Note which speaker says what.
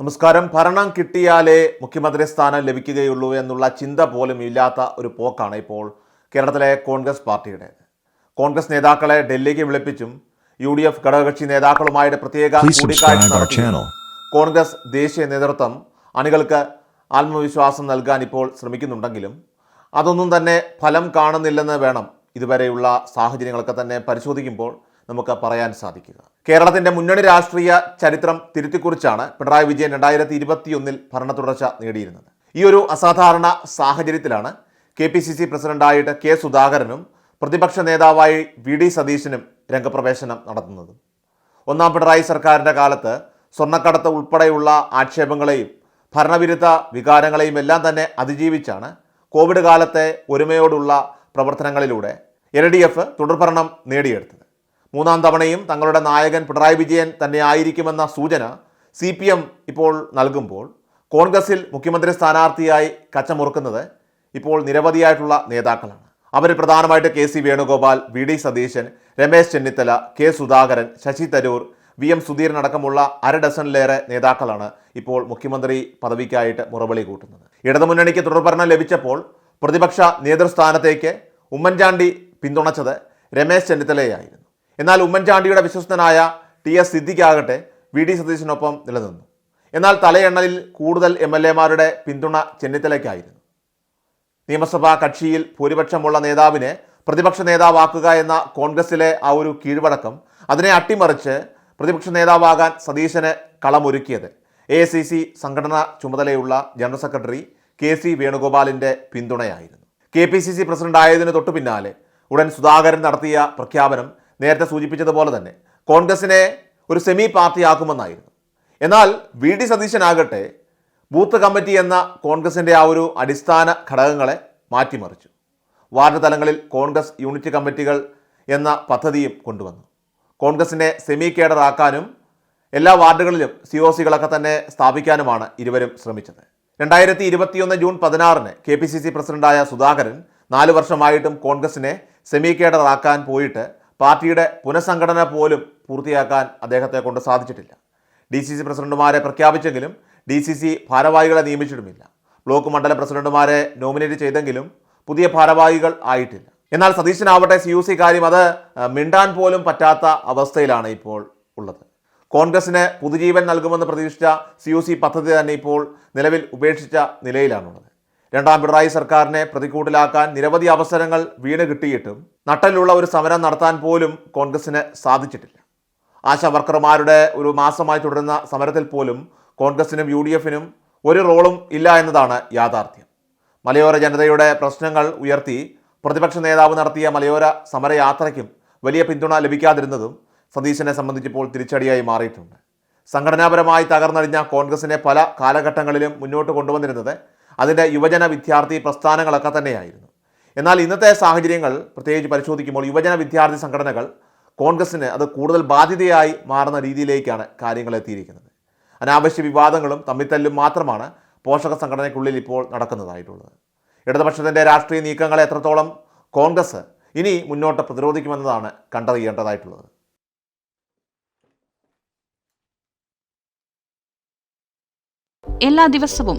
Speaker 1: നമസ്കാരം ഭരണം കിട്ടിയാലേ മുഖ്യമന്ത്രി സ്ഥാനം ലഭിക്കുകയുള്ളൂ എന്നുള്ള ചിന്ത പോലും ഇല്ലാത്ത ഒരു പോക്കാണ് ഇപ്പോൾ കേരളത്തിലെ കോൺഗ്രസ് പാർട്ടിയുടെ കോൺഗ്രസ് നേതാക്കളെ ഡൽഹിക്ക് വിളിപ്പിച്ചും യു ഡി എഫ് ഘടകകക്ഷി നേതാക്കളുമായിട്ട് പ്രത്യേക കൂടിക്കാഴ്ച
Speaker 2: channel.
Speaker 1: കോൺഗ്രസ് ദേശീയ നേതൃത്വം അണികൾക്ക് ആത്മവിശ്വാസം നൽകാൻ ഇപ്പോൾ ശ്രമിക്കുന്നുണ്ടെങ്കിലും അതൊന്നും തന്നെ ഫലം കാണുന്നില്ലെന്ന് വേണം ഇതുവരെയുള്ള സാഹചര്യങ്ങളൊക്കെ തന്നെ പരിശോധിക്കുമ്പോൾ നമുക്ക് പറയാൻ സാധിക്കുക. കേരളത്തിന്റെ മുന്നണി രാഷ്ട്രീയ ചരിത്രം തിരുത്തിക്കുറിച്ചാണ് പിണറായി വിജയൻ രണ്ടായിരത്തി ഇരുപത്തിയൊന്നിൽ ഭരണ തുടർച്ച നേടിയിരുന്നത്. ഈ ഒരു അസാധാരണ സാഹചര്യത്തിലാണ് കെ പി സി സി പ്രസിഡന്റായിട്ട് കെ സുധാകരനും പ്രതിപക്ഷ നേതാവായി വി ഡി സതീശനും രംഗപ്രവേശനം നടത്തുന്നത്. ഒന്നാം പിണറായി സർക്കാരിന്റെ കാലത്ത് സ്വർണക്കടത്ത് ഉൾപ്പെടെയുള്ള ആക്ഷേപങ്ങളെയും ഭരണവിരുദ്ധ വികാരങ്ങളെയും എല്ലാം തന്നെ അതിജീവിച്ചാണ് കോവിഡ് കാലത്തെ ഒരുമയോടുള്ള പ്രവർത്തനങ്ങളിലൂടെ എൽ ഡി എഫ് തുടർഭരണം നേടിയെടുത്തത്. മൂന്നാം തവണയും തങ്ങളുടെ നായകൻ പിണറായി വിജയൻ തന്നെ ആയിരിക്കുമെന്ന സൂചന സി പി എം ഇപ്പോൾ നൽകുമ്പോൾ കോൺഗ്രസിൽ മുഖ്യമന്ത്രി സ്ഥാനാർത്ഥിയായി കച്ചമുറുക്കുന്നത് ഇപ്പോൾ നിരവധിയായിട്ടുള്ള നേതാക്കളാണ്. അവരിൽ പ്രധാനമായിട്ട് K C Venugopal V D Satheesan Ramesh Chennithala K Sudhakaran Shashi Tharoor V M Sudheeran അടക്കമുള്ള അര ഡസനിലേറെ നേതാക്കളാണ് ഇപ്പോൾ മുഖ്യമന്ത്രി പദവിക്കായിട്ട് മുറവിളി കൂട്ടുന്നത്. ഇടതുമുന്നണിക്ക് തുടർഭരണം ലഭിച്ചപ്പോൾ പ്രതിപക്ഷ നേതൃസ്ഥാനത്തേക്ക് ഉമ്മൻചാണ്ടി പിന്തുണച്ചത് രമേശ് ചെന്നിത്തലയായിരുന്നു. എന്നാൽ ഉമ്മൻചാണ്ടിയുടെ വിശ്വസ്തനായ ടി എസ് സിദ്ദിഖാകട്ടെ വി ഡി സതീശനൊപ്പം നിലനിന്നു. എന്നാൽ തലയെണ്ണലിൽ കൂടുതൽ എം എൽ എമാരുടെ പിന്തുണ ചെന്നിത്തലയ്ക്കായിരുന്നു. നിയമസഭാ കക്ഷിയിൽ ഭൂരിപക്ഷമുള്ള നേതാവിനെ പ്രതിപക്ഷ നേതാവാക്കുക എന്ന കോൺഗ്രസിലെ ആ ഒരു കീഴ്വഴക്കം അതിനെ അട്ടിമറിച്ച് പ്രതിപക്ഷ നേതാവാകാൻ സതീശന് കളമൊരുക്കിയത് എ ഐ സി സി സംഘടനാ ചുമതലയുള്ള ജനറൽ സെക്രട്ടറി കെ സി വേണുഗോപാലിന്റെ പിന്തുണയായിരുന്നു. K P C C president ആയതിനു തൊട്ടു പിന്നാലെ ഉടൻ സുധാകരൻ നടത്തിയ പ്രഖ്യാപനം നേരത്തെ സൂചിപ്പിച്ചതുപോലെ തന്നെ കോൺഗ്രസിനെ ഒരു സെമി പാർട്ടിയാക്കുമെന്നായിരുന്നു. എന്നാൽ വി ഡി സതീശനാകട്ടെ ബൂത്ത് കമ്മിറ്റി എന്ന കോൺഗ്രസിന്റെ ആ ഒരു അടിസ്ഥാന ഘടകങ്ങളെ മാറ്റിമറിച്ചു. വാർഡ് തലങ്ങളിൽ കോൺഗ്രസ് യൂണിറ്റ് കമ്മിറ്റികൾ എന്ന പദ്ധതിയും കൊണ്ടുവന്നു. കോൺഗ്രസിനെ സെമി കേഡറാക്കാനും എല്ലാ വാർഡുകളിലും സി ഒ സികളൊക്കെ തന്നെ സ്ഥാപിക്കാനുമാണ് ഇരുവരും ശ്രമിച്ചത്. രണ്ടായിരത്തി ഇരുപത്തിയൊന്ന് ജൂൺ പതിനാറിന് കെ പി സി സി പ്രസിഡന്റായ സുധാകരൻ നാല് വർഷമായിട്ടും കോൺഗ്രസിനെ സെമി കേഡറാക്കാൻ പോയിട്ട് പാർട്ടിയുടെ പുനഃസംഘടന പോലും പൂർത്തിയാക്കാൻ അദ്ദേഹത്തെ കൊണ്ട് സാധിച്ചിട്ടില്ല. ഡി സി സി പ്രസിഡന്റുമാരെ പ്രഖ്യാപിച്ചെങ്കിലും ഡി സി സി ഭാരവാഹികളെ നിയമിച്ചിട്ടുമില്ല. ബ്ലോക്ക് മണ്ഡല പ്രസിഡന്റുമാരെ നോമിനേറ്റ് ചെയ്തെങ്കിലും പുതിയ ഭാരവാഹികൾ ആയിട്ടില്ല. എന്നാൽ സതീശനാവട്ടെ സി യു സി കാര്യം അത് മിണ്ടാൻ പോലും പറ്റാത്ത അവസ്ഥയിലാണ് ഇപ്പോൾ ഉള്ളത്. കോൺഗ്രസിന് പുതുജീവൻ നൽകുമെന്ന് പ്രതീക്ഷിച്ച സി യു സി പദ്ധതി തന്നെ ഇപ്പോൾ നിലവിൽ ഉപേക്ഷിച്ച നിലയിലാണുള്ളത്. രണ്ടാം പിണറായി സർക്കാരിനെ പ്രതിക്കൂട്ടിലാക്കാൻ നിരവധി അവസരങ്ങൾ വീണ് കിട്ടിയിട്ടും നട്ടലുള്ള ഒരു സമരം നടത്താൻ പോലും കോൺഗ്രസിന് സാധിച്ചിട്ടില്ല. ആശാ വർക്കർമാരുടെ ഒരു മാസമായി തുടരുന്ന സമരത്തിൽ പോലും കോൺഗ്രസിനും യു ഡി എഫിനും ഒരു റോളും ഇല്ല എന്നതാണ് യാഥാർത്ഥ്യം. മലയോര ജനതയുടെ പ്രശ്നങ്ങൾ ഉയർത്തി പ്രതിപക്ഷ നേതാവ് നടത്തിയ മലയോര സമരയാത്രയ്ക്കും വലിയ പിന്തുണ ലഭിക്കാതിരുന്നതും സതീശനെ സംബന്ധിച്ചിപ്പോൾ തിരിച്ചടിയായി മാറിയിട്ടുണ്ട്. സംഘടനാപരമായി തകർന്നടിഞ്ഞ കോൺഗ്രസിനെ പല കാലഘട്ടങ്ങളിലും മുന്നോട്ട് കൊണ്ടുവന്നിരുന്നത് അതിന്റെ യുവജന വിദ്യാർത്ഥി പ്രസ്ഥാനങ്ങളൊക്കെ തന്നെയായിരുന്നു. എന്നാൽ ഇന്നത്തെ സാഹചര്യങ്ങൾ പ്രത്യേകിച്ച് പരിശോധിക്കുമ്പോൾ യുവജന വിദ്യാർത്ഥി സംഘടനകൾ കോൺഗ്രസിന് അത് കൂടുതൽ ബാധ്യതയായി മാറുന്ന രീതിയിലേക്കാണ് കാര്യങ്ങൾ എത്തിയിരിക്കുന്നത്. അനാവശ്യ വിവാദങ്ങളും തമ്മിത്തല്ലും മാത്രമാണ് പോഷക സംഘടനയ്ക്കുള്ളിൽ ഇപ്പോൾ നടക്കുന്നതായിട്ടുള്ളത്. ഇടതുപക്ഷത്തിന്റെ രാഷ്ട്രീയ നീക്കങ്ങളെ എത്രത്തോളം കോൺഗ്രസ് ഇനി മുന്നോട്ട് പ്രതിരോധിക്കുമെന്നതാണ് കണ്ടറിയേണ്ടതായിട്ടുള്ളത്.
Speaker 3: എല്ലാ ദിവസവും